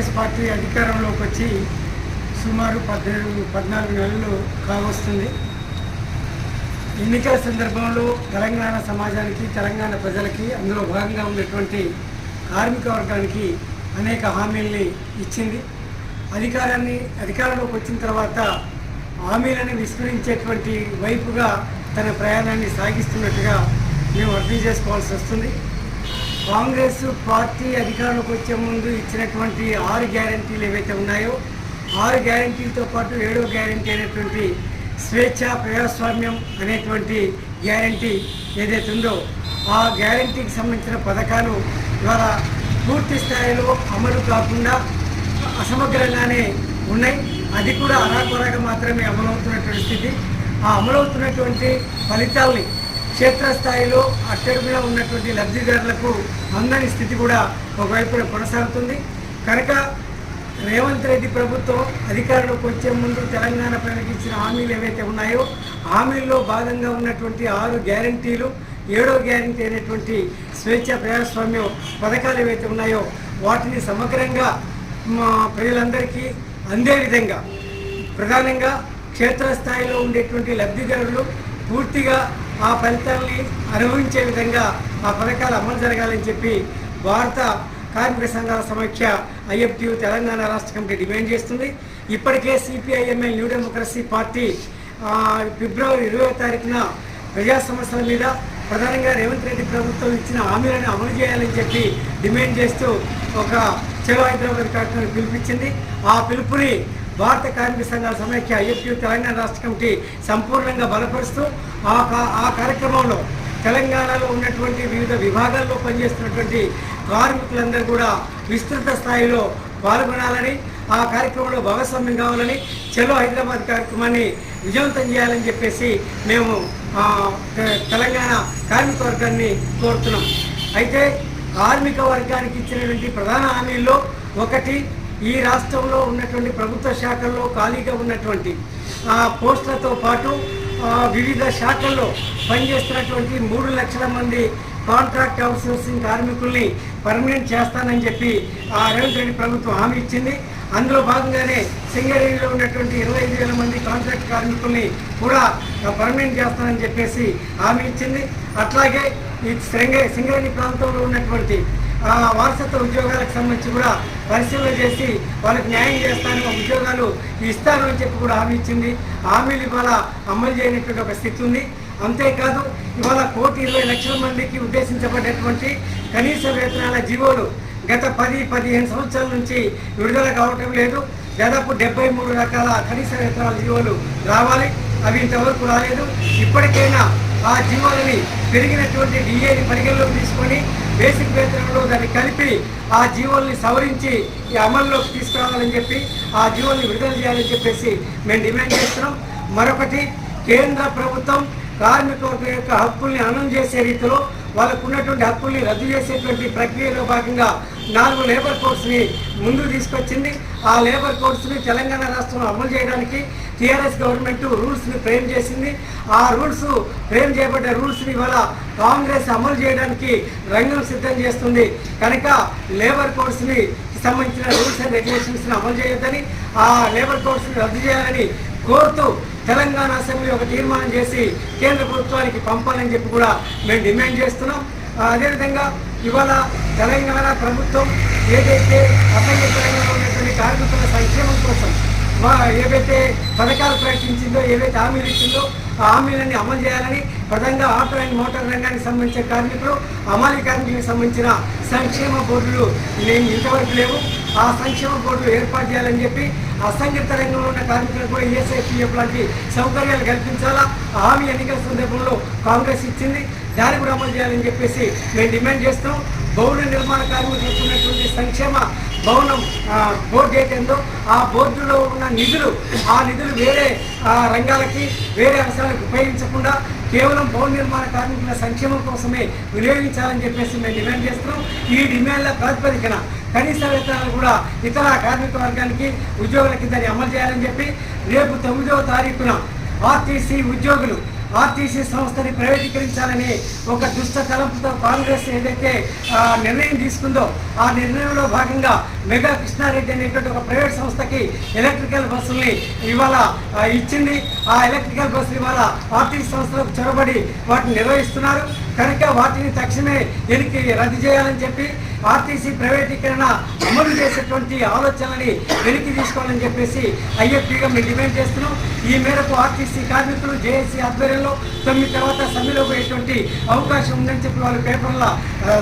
Congress party అధికారంలోకి వచ్చి సుమారు పద్దెనిమిది పద్నాలుగు నెలలు కావస్తుంది. ఎన్నికల సందర్భంలో తెలంగాణ సమాజానికి తెలంగాణ ప్రజలకి అందులో భాగంగా ఉన్నటువంటి కార్మిక వర్గానికి అనేక హామీల్ని ఇచ్చింది. అధికారాన్ని అధికారంలోకి వచ్చిన తర్వాత హామీలను విస్మరించేటువంటి వైపుగా తన ప్రయాణాన్ని సాగిస్తున్నట్టుగా మేము అర్థం చేసుకోవాల్సి వస్తుంది. కాంగ్రెస్ పార్టీ అధికారంలోకి వచ్చే ముందు ఇచ్చినటువంటి ఆరు గ్యారంటీలు ఏవైతే ఉన్నాయో ఆరు గ్యారంటీలతో పాటు ఏడో గ్యారంటీ అయినటువంటి స్వేచ్ఛ ప్రజాస్వామ్యం అనేటువంటి గ్యారంటీ ఏదైతే ఉందో ఆ గ్యారంటీకి సంబంధించిన పథకాలు ద్వారా పూర్తి స్థాయిలో అమలు కాకుండా అసమగ్రంగానే ఉన్నాయి. అది కూడా అరాకొరగా మాత్రమే అమలవుతున్నటువంటి స్థితి. ఆ అమలవుతున్నటువంటి ఫలితాల్ని క్షేత్రస్థాయిలో అట్టడుగులో ఉన్నటువంటి లబ్ధిదారులకు అందని స్థితి కూడా ఒకవైపున కొనసాగుతుంది. కనుక రేవంత్ రెడ్డి ప్రభుత్వం అధికారంలోకి వచ్చే ముందు తెలంగాణ ప్రజలకు ఇచ్చిన హామీలు ఏవైతే ఉన్నాయో హామీల్లో భాగంగా ఉన్నటువంటి ఆరు గ్యారంటీలు ఏడో గ్యారంటీ అయినటువంటి స్వేచ్ఛ ప్రజాస్వామ్యం పథకాలు ఏవైతే ఉన్నాయో వాటిని సమగ్రంగా మా ప్రజలందరికీ అందే విధంగా ప్రధానంగా క్షేత్రస్థాయిలో ఉండేటువంటి లబ్ధిదారులు పూర్తిగా ఆ ఫలితాల్ని అనుభవించే విధంగా ఆ పథకాలు అమలు జరగాలని చెప్పి భారత కార్మిక సంఘాల సమాఖ్య ఐఎఫ్టియు తెలంగాణ రాష్ట్ర కమిటీ డిమాండ్ చేస్తుంది. ఇప్పటికే CPI ML new democracy party ఫిబ్రవరి ఇరవై తారీఖున ప్రజా సమస్యల మీద ప్రధానంగా రేవంత్ రెడ్డి ప్రభుత్వం ఇచ్చిన హామీలను అమలు చేయాలని చెప్పి డిమాండ్ చేస్తూ ఒక చెలో హైదరాబాద్ కార్యక్రమం పిలిపించింది ఆ పిలుపుని భారత కార్మిక సంఘాల సమైక్య ఐఎఫ్యూ తెలంగాణ రాష్ట్ర కమిటీ సంపూర్ణంగా బలపరుస్తూ ఆ కా- ఆ కార్యక్రమంలో తెలంగాణలో ఉన్నటువంటి వివిధ విభాగాల్లో పనిచేస్తున్నటువంటి కార్మికులందరూ కూడా విస్తృత స్థాయిలో పాల్గొనాలని ఆ కార్యక్రమంలో భాగస్వామ్యం కావాలని చలో హైదరాబాద్ కార్యక్రమాన్ని విజయవంతం చేయాలని చెప్పేసి మేము తెలంగాణ కార్మిక వర్గాన్ని కోరుతున్నాం. అయితే కార్మిక వర్గానికి ఇచ్చినటువంటి ప్రధాన హామీల్లో ఒకటి ఈ రాష్ట్రంలో ఉన్నటువంటి ప్రభుత్వ శాఖల్లో ఖాళీగా ఉన్నటువంటి ఆ, పోస్టులతో పాటు వివిధ శాఖల్లో పనిచేస్తున్నటువంటి మూడు లక్షల మంది కాంట్రాక్ట్ అవుట్సోర్సింగ్ కార్మికుల్ని పర్మనెంట్ చేస్తానని చెప్పి ఆ రేవంత్ రెడ్డి ప్రభుత్వం హామీ ఇచ్చింది. అందులో భాగంగానే సింగరేణిలో ఉన్నటువంటి ఇరవై ఐదు వేల మంది కాంట్రాక్ట్ కార్మికుల్ని కూడా పర్మనెంట్ చేస్తానని చెప్పేసి హామీ ఇచ్చింది. అట్లాగే ఈ సింగరేణి ప్రాంతంలో ఉన్నటువంటి వారసత్వ ఉద్యోగాలకు సంబంధించి కూడా పరిశీలన చేసి వాళ్ళకి న్యాయం చేస్తాను ఉద్యోగాలు ఇస్తాను అని చెప్పి కూడా హామీ ఇచ్చింది. హామీలు ఇవాళ అమలు చేయనటువంటి ఒక స్థితి ఉంది. అంతేకాదు ఇవాళ కోటి ఇరవై లక్షల మందికి ఉద్దేశించబడినటువంటి కనీస వేతనాల జీవోలు గత పది పదిహేను సంవత్సరాల నుంచి విడుదల కావటం లేదు. దాదాపు డెబ్బై మూడు రకాల కనీస వేతనాల జీవోలు రావాలి. అవి ఇంతవరకు రాలేదు. ఇప్పటికైనా ఆ జీవోలని పెరిగినటువంటి డిఏని పరిగణలోకి తీసుకొని బేసిక్ వేతనంలో దాన్ని కలిపి ఆ జీవోల్ని సవరించి ఈ అమల్లోకి తీసుకురావాలని చెప్పి ఆ జీవోల్ని విడుదల చేయాలని చెప్పేసి మేము డిమాండ్ చేస్తున్నాం. మరొకటి కేంద్ర ప్రభుత్వం కార్మిక యొక్క హక్కుల్ని అనం చేసే రీతిలో వాళ్ళకు ఉన్నటువంటి హక్కుల్ని రద్దు చేసేటువంటి ప్రక్రియలో భాగంగా నాలుగు లేబర్ కోడ్స్ని ముందుకు తీసుకొచ్చింది. ఆ లేబర్ కోడ్స్ని తెలంగాణ రాష్ట్రంలో అమలు చేయడానికి టీఆర్ఎస్ గవర్నమెంట్ రూల్స్ని ఫ్రేమ్ చేసింది. ఆ రూల్స్ ఫ్రేమ్ చేయబడ్డ రూల్స్ని ఇవాళ కాంగ్రెస్ అమలు చేయడానికి రంగం సిద్ధం చేస్తుంది. కనుక లేబర్ కోడ్స్ని సంబంధించిన రూల్స్ అండ్ రెగ్యులేషన్స్ని అమలు చేయొద్దని ఆ లేబర్ కోడ్స్ని రద్దు చేయాలని కోరుతూ తెలంగాణ అసెంబ్లీ ఒక తీర్మానం చేసి కేంద్ర ప్రభుత్వానికి పంపాలని చెప్పి కూడా మేము డిమాండ్ చేస్తున్నాం. అదేవిధంగా ఇవాళ తెలంగాణ ప్రభుత్వం ఏదైతే అసంఘటితంగా ఉన్నటువంటి కార్మికుల సంక్షేమం కోసం మా ఏవైతే పథకాలు ప్రకటించిందో ఏవైతే హామీలు ఇచ్చిందో ఆ హామీలన్నీ అమలు చేయాలని ప్రధానంగా ఆటో అండ్ మోటార్ రంగానికి సంబంధించిన కార్మికులు అమాలి కార్మికులకు సంబంధించిన సంక్షేమ బోర్డులు నేను ఇంతవరకు లేవు. ఆ సంక్షేమ బోర్డులు ఏర్పాటు చేయాలని చెప్పి అసంఘటిత రంగంలో ఉన్న కార్మికులకు కూడా ఈఎస్ఐపిఎఫ్ లాంటి సౌకర్యాలు కల్పించాలా? హామీ ఎన్నికల సందర్భంలో కాంగ్రెస్ ఇచ్చింది. దాన్ని కూడా అమలు చేయాలని చెప్పేసి మేము డిమాండ్ చేస్తాం. భవన నిర్మాణ కార్మికులకు ఉన్నటువంటి సంక్షేమ భవనం బోర్డు ఏదైందో ఆ బోర్డులో ఉన్న నిధులు ఆ నిధులు వేరే ఆ, రంగాలకి వేరే అవసరాలకు ఉపయోగించకుండా కేవలం భవన నిర్మాణ కార్మికుల సంక్షేమం కోసమే వినియోగించాలని చెప్పేసి మేము డిమాండ్ చేస్తున్నాం. ఈ డిమాండ్ల ప్రాతిపదికన కనీస వేతనాలు కూడా ఇతర కార్మిక వర్గానికి ఉద్యోగుల కింద అమలు చేయాలని చెప్పి రేపు తొమ్మిదవ తారీఖున ఆర్టీసీ ఉద్యోగులు ఆర్టీసీ సంస్థని ప్రైవేటీకరించాలని ఒక దుష్ట తలంపుతో కాంగ్రెస్ ఏదైతే నిర్ణయం తీసుకుందో ఆ నిర్ణయంలో భాగంగా మెగా కృష్ణారెడ్డి అనేటువంటి ఒక ప్రైవేట్ సంస్థకి ఎలక్ట్రికల్ బస్సుల్ని ఇవాళ ఇచ్చింది. ఆ ఎలక్ట్రికల్ బస్సులు ఇవాళ ఆర్టీసీ సంస్థలకు చొరబడి వాటిని నిర్వహిస్తున్నారు. కనుక వాటిని తక్షణమే వెనక్కి రద్దు చేయాలని చెప్పి ఆర్టీసీ ప్రైవేటీకరణ అమలు చేసేటువంటి ఆలోచనని వెనక్కి తీసుకోవాలని చెప్పేసి ఐఎఫ్టీగా మేము డిమాండ్ చేస్తున్నాం. ఈ మేరకు ఆర్టీసీ కార్మికులు జేఏసీ ఆధ్వర్యంలో తొమ్మిది తర్వాత సమ్మెలో పోయేటువంటి అవకాశం ఉందని చెప్పి వాళ్ళ పేపర్ల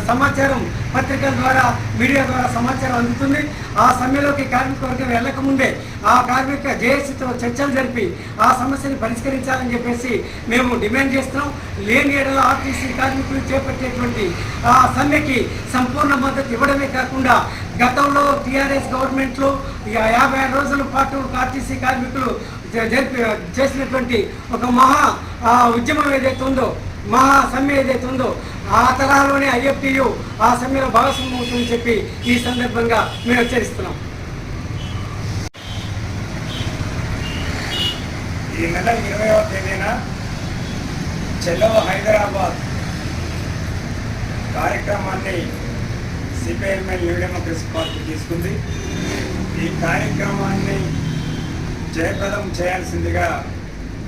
సమాచారం పత్రికల ద్వారా మీడియా ద్వారా సమాచారం అందుతుంది. ఆ సమ్మెలోకి కార్మిక వర్గం వెళ్ళకముందే ఆ కార్మిక జేఏసీతో చర్చలు జరిపి ఆ సమస్యని పరిష్కరించాలని చెప్పేసి మేము డిమాండ్ చేస్తున్నాం. లేని ఏడల ఆర్టీసీ కార్మికులు చేపట్టేటువంటి ఆ సమ్మెకి సంపూర్ణ మద్దతు ఇవ్వడమే కాకుండా గతంలో టీఆర్ఎస్ గవర్నమెంట్లో యాభై ఆరు రోజుల పాటు ఆర్టీసీ కార్మికులు చేసినటువంటి ఒక మహా ఆ, ఉద్యమం ఏదైతే ఉందో మహా సమ్మె ఏదైతే ఉందో ఆ తరహాలోనే ఐఎఫ్టియు ఆ సమ్మెలో భాగస్వామ్యం అవుతుందని చెప్పి ఈ సందర్భంగా మేము హెచ్చరిస్తున్నాం. ఈ నెల ఇరవైవ తేదీన చెలో హైదరాబాద్ కార్యక్రమాన్ని సిపిఐఎంఎల్ న్యూ డెమోక్రసీ పార్టీ తీసుకుంది. ఈ కార్యక్రమాన్ని జయప్రదం చేయాల్సిందిగా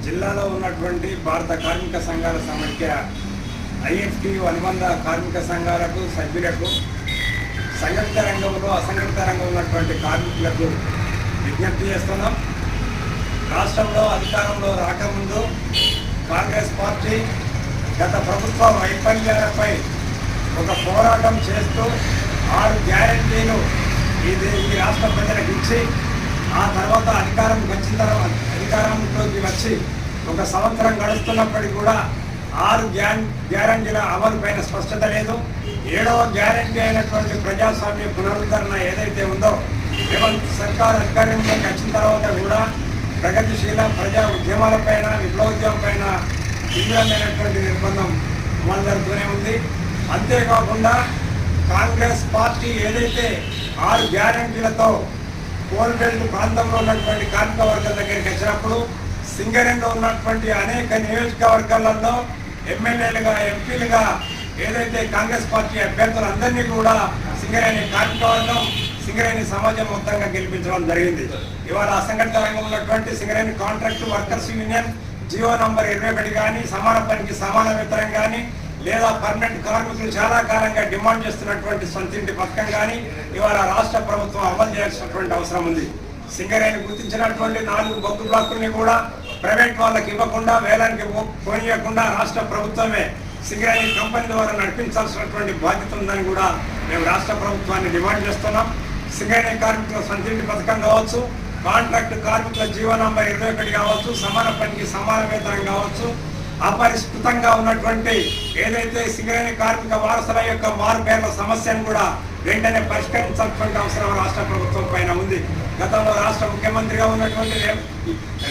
జిల్లాలో ఉన్నటువంటి భారత కార్మిక సంఘాల సమైక్య ఐఎఫ్టి అనుబంధ కార్మిక సంఘాలకు సభ్యులకు సంఘటిత రంగంలో అసంఘటిత రంగంలో ఉన్నటువంటి కార్మికులకు విజ్ఞప్తి చేస్తున్నాం. రాష్ట్రంలో అధికారంలో రాకముందు కాంగ్రెస్ పార్టీ గత ప్రభుత్వ వైఫల్యాలపై ఒక పోరాటం చేస్తూ ఆరు గ్యారంటీలు ఇది ఈ రాష్ట్ర ప్రజలకు ఇచ్చి ఆ తర్వాత అధికారం వచ్చిన తర్వాత అధికారంలోకి వచ్చి ఒక సంవత్సరం గడుస్తున్నప్పటికీ కూడా ఆరు గ్యాన్ గ్యారంటీల అమలు పైన స్పష్టత లేదు. ఏడవ గ్యారంటీ అయినటువంటి ప్రజాస్వామ్య పునరుద్ధరణ ఏదైతే ఉందో రేవంత్ సర్కార్ అధికారంలోకి వచ్చిన తర్వాత కూడా ప్రగతిశీల ప్రజా ఉద్యమాలపైన విప్లవోద్యమం పైన తీవ్రమైనటువంటి నిర్బంధం అమలు ఉంది. అంతేకాకుండా కాంగ్రెస్ పార్టీ ఏదైతే ఆరు గ్యారంటీలతో కోల్బెల్ట్ ప్రాంతంలో ఉన్నటువంటి కార్మిక వర్గాల దగ్గరికి వచ్చినప్పుడు సింగరేణిలో ఉన్నటువంటి అనేక నియోజకవర్గాలలో ఎమ్మెల్యేలుగా ఎంపీలుగా ఏదైతే కాంగ్రెస్ పార్టీ అభ్యర్థులందరినీ కూడా సింగరేణి కార్మిక వర్గం సింగరేణి సమాజం మొత్తంగా గెలిపించడం జరిగింది. ఇవాళ అసంఘటిత రంగంలో ఉన్నటువంటి Singareni contract workers union GO number ఇరవై ఒకటి కానీ సమాన పనికి సమాన వేతనం కానీ లేదా పర్మనెంట్ కార్మికులు చాలా కాలంగా డిమాండ్ చేస్తున్నటువంటి సొంతింటి పథకం కానీ ఇవాళ రాష్ట్ర ప్రభుత్వం అమలు చేయాల్సినటువంటి అవసరం ఉంది. సింగరేణి గుర్తించినటువంటి నాలుగు బొగ్గు బ్లాకుల్ని కూడా ప్రైవేట్ వాళ్ళకి ఇవ్వకుండా వేలానికి పోనీయకుండా రాష్ట్ర ప్రభుత్వమే సింగరేణి కంపెనీ ద్వారా నడిపించాల్సినటువంటి బాధ్యత ఉందని కూడా మేము రాష్ట్ర ప్రభుత్వాన్ని డిమాండ్ చేస్తున్నాం. సింగరేణి కార్మికుల సొంతింటి పథకం కావచ్చు కాంట్రాక్ట్ కార్మికుల జీవనాంబర్ ఇరవై ఒకటి కావచ్చు సమాన పనికి సమాన వేతనం కావచ్చు అపరిష్కృతంగా ఉన్నటువంటి ఏదైతే సింగరేణి కార్మిక వారసుల యొక్క మారుపేర్ల సమస్యను కూడా వెంటనే పరిష్కరించాల్సినటువంటి అవసరం రాష్ట్ర ప్రభుత్వం పైన ఉంది. గతంలో రాష్ట్ర ముఖ్యమంత్రిగా ఉన్నటువంటి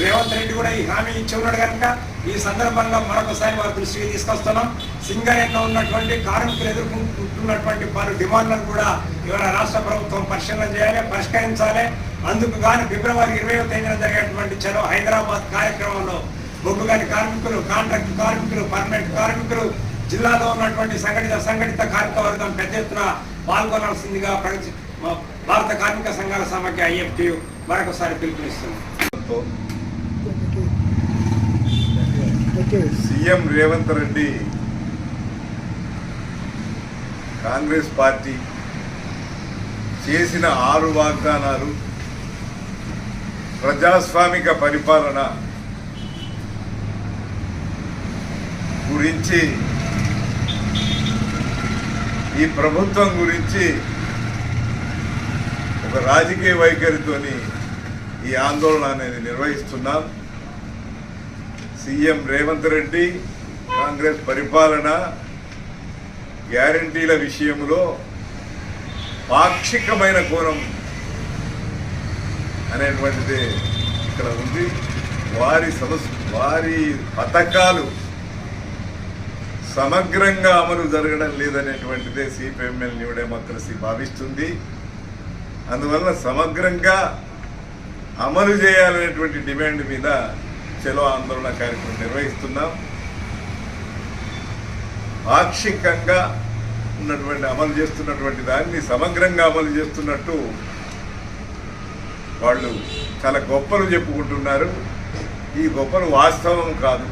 రేవంత్ రెడ్డి కూడా ఈ హామీ ఇచ్చి ఉన్నాడు కనుక ఈ సందర్భంగా మరొకసారి వారి దృష్టికి తీసుకొస్తున్నాం. సింగరేణిలో ఉన్నటువంటి కార్మికులు ఎదుర్కొంటున్నటువంటి పలు డిమాండ్లను కూడా ఇవాళ రాష్ట్ర ప్రభుత్వం పరిశీలన చేయాలి పరిష్కరించాలి. అందుకు గాను ఫిబ్రవరి ఇరవై తేదీన జరిగేటువంటి చలో హైదరాబాద్ కార్యక్రమంలో బొగ్గుగాని కార్మికులు కాంట్రాక్ట్ కార్మికులు పర్మనెంట్ కార్మికులు జిల్లాలో ఉన్నటువంటి సంఘటిత సంఘటిత కార్మిక వర్గం పెద్ద ఎత్తున పాల్గొనాల్సిందిగా ప్రగతి భారత కార్మిక సంఘాల సమాఖ్య ఐఎఫ్టి మరొకసారి పిలుపునిస్తుంది. సీఎం రేవంత్ రెడ్డి కాంగ్రెస్ పార్టీ చేసిన ఆరు వాగ్దానాలు ప్రజాస్వామిక పరిపాలన గురించి ఈ ప్రభుత్వం గురించి ఒక రాజకీయ వైఖరితోని ఈ ఆందోళన అనేది నిర్వహిస్తున్నాం సీఎం రేవంత్ రెడ్డి కాంగ్రెస్ పరిపాలన గ్యారంటీల విషయంలో పాక్షికమైన కోణం అనేటువంటిది ఇక్కడ ఉంది. వారి సమస్ వారి పథకాలు సమగ్రంగా అమలు జరగడం లేదనేటువంటిదే సిపిఎంఎల్ న్యూ డెమోక్రసీ భావిస్తుంది. అందువల్ల సమగ్రంగా అమలు చేయాలనేటువంటి డిమాండ్ మీద చలో ఆందోళన కార్యక్రమం నిర్వహిస్తున్నాం. పాక్షికంగా ఉన్నటువంటి అమలు చేస్తున్నటువంటి దాన్ని సమగ్రంగా అమలు చేస్తున్నట్టు వాళ్ళు చాలా గొప్పలు చెప్పుకుంటున్నారు. ఈ గొప్పలు వాస్తవం కాదు.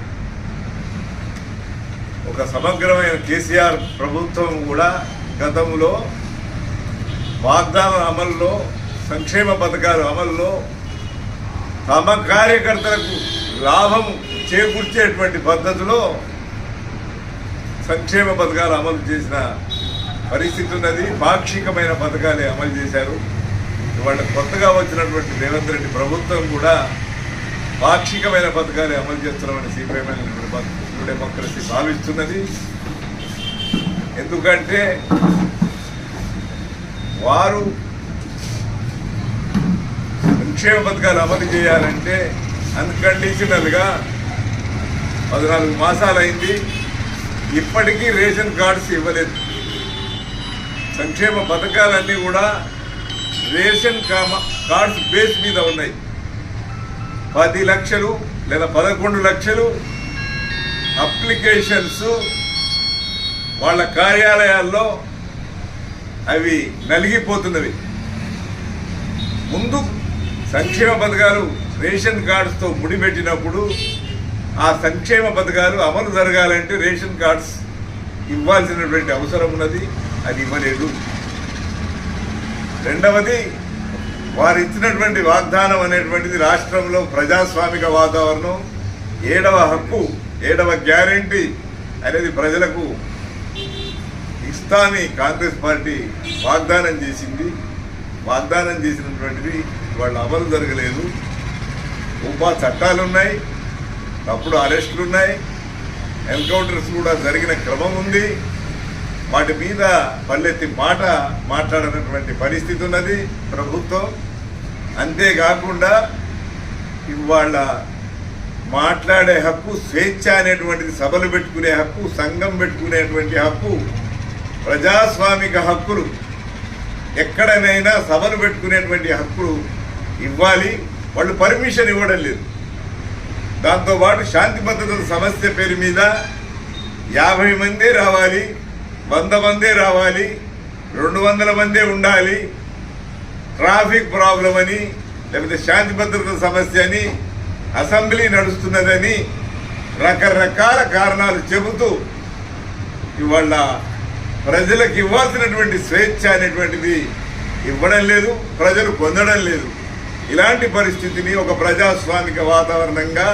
ఒక సమగ్రమైన కేసీఆర్ ప్రభుత్వం కూడా గతంలో వాగ్దాన అమల్లో సంక్షేమ పథకాల అమల్లో తమ కార్యకర్తలకు లాభం చేకూర్చేటువంటి పద్ధతిలో సంక్షేమ పథకాలు అమలు చేసిన పరిస్థితి ఉన్నది. పాక్షికమైన పథకాలే అమలు చేశారు. ఇవాళ కొత్తగా వచ్చినటువంటి రేవంత్ రెడ్డి ప్రభుత్వం కూడా పాక్షికమైన పథకాలే అమలు చేస్తున్నామని సిపిఎంఎల్ డెమోక్రసీ భావిస్తున్నది. ఎందుకంటే వారు సంక్షేమ పథకాలు అమలు చేయాలంటే అన్కండిషనల్గా పద్నాలుగు మాసాలైంది. ఇప్పటికీ రేషన్ కార్డ్స్ ఇవ్వలేదు. సంక్షేమ పథకాలన్నీ కూడా రేషన్ కార్డ్స్ బేస్ మీద ఉన్నాయి. పది లక్షలు లేదా పదకొండు లక్షలు అప్లికేషన్స్ వాళ్ళ కార్యాలయాల్లో అవి నలిగిపోతున్నవి. ముందు సంక్షేమ పథకాలు రేషన్ కార్డ్స్తో ముడిపెట్టినప్పుడు ఆ సంక్షేమ పథకాలు అమలు జరగాలంటే రేషన్ కార్డ్స్ ఇవ్వాల్సినటువంటి అవసరం ఉన్నది అది ఇవ్వలేదు. రెండవది వారు ఇచ్చినటువంటి వాగ్దానం అనేటువంటిది రాష్ట్రంలో ప్రజాస్వామిక వాతావరణం ఏడవ హక్కు. ఏడవ గ్యారంటీ అనేది ప్రజలకు ఇస్తాని కాంగ్రెస్ పార్టీ వాగ్దానం చేసింది. వాగ్దానం చేసినటువంటిది వాళ్ళు అమలు జరగలేదు. ఉపా చట్టాలు ఉన్నాయి తప్పుడు అరెస్టులు ఉన్నాయి ఎన్కౌంటర్స్ కూడా జరిగిన క్రమం ఉంది. వాటి మీద పల్లెత్తి మాట మాట్లాడినటువంటి పరిస్థితి ఉన్నది ప్రభుత్వం. అంతేకాకుండా ఇవాళ మాట్లాడే హక్కు స్వేచ్ఛ అనేటువంటిది సభలు పెట్టుకునే హక్కు సంఘం పెట్టుకునేటువంటి హక్కు ప్రజాస్వామిక హక్కులు ఎక్కడనైనా సభలు పెట్టుకునేటువంటి హక్కులు ఇవ్వాలి. వాళ్ళు పర్మిషన్ ఇవ్వడం లేదు. దాంతోపాటు శాంతి భద్రతల సమస్య పేరు మీద యాభై మందే రావాలి వంద మందే రావాలి రెండు వందల మందే ఉండాలి. ట్రాఫిక్ ప్రాబ్లం అని లేకపోతే శాంతి భద్రత సమస్య అని అసెంబ్లీ నడుస్తున్నదని రకరకాల కారణాలు చెబుతూ ఇవాళ ప్రజలకు ఇవ్వాల్సినటువంటి స్వేచ్ఛ అనేటువంటిది ఇవ్వడం లేదు ప్రజలు పొందడం లేదు. ఇలాంటి పరిస్థితిని ఒక ప్రజాస్వామిక వాతావరణంగా